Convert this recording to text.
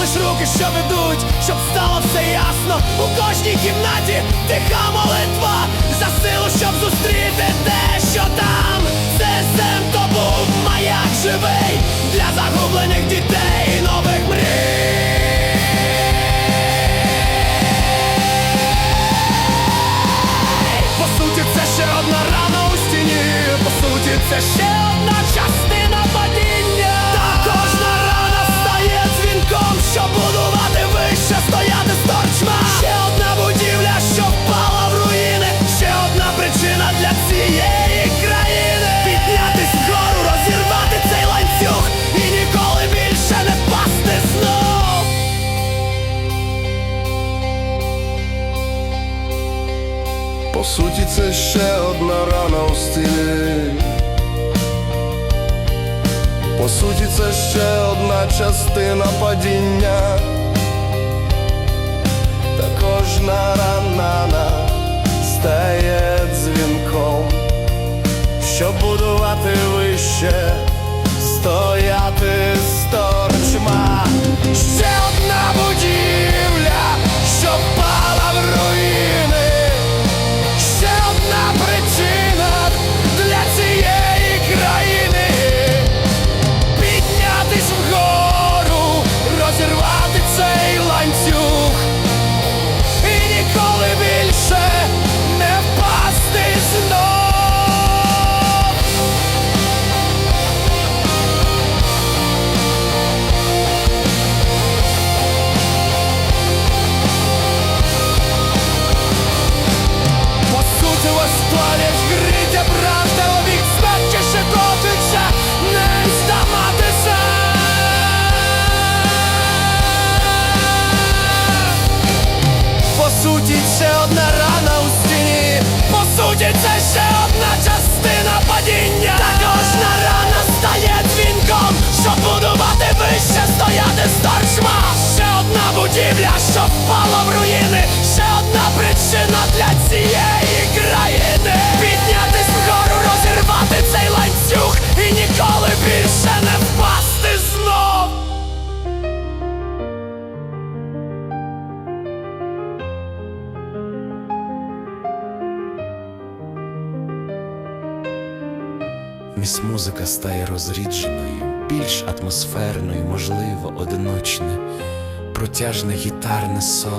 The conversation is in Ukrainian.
лиш руки, що ведуть, щоб стало все ясно. У кожній кімнаті тиха молитва за силу, щоб зустріти те, що там. ССМ то був маяк живий для загублених дітей і нових мрій. По суті, це ще одна рана у стіні. По суті, це ще одна частина По суті, це ще одна рана у стіні. По суті, це ще одна частина падіння. Та кожна рана ще одна рана у стіні. По суті, це ще одна частина падіння. Та кожна рана стає Міс музика стає розрідженою, більш атмосферною, можливо, одиночне, протяжне гітарне соло.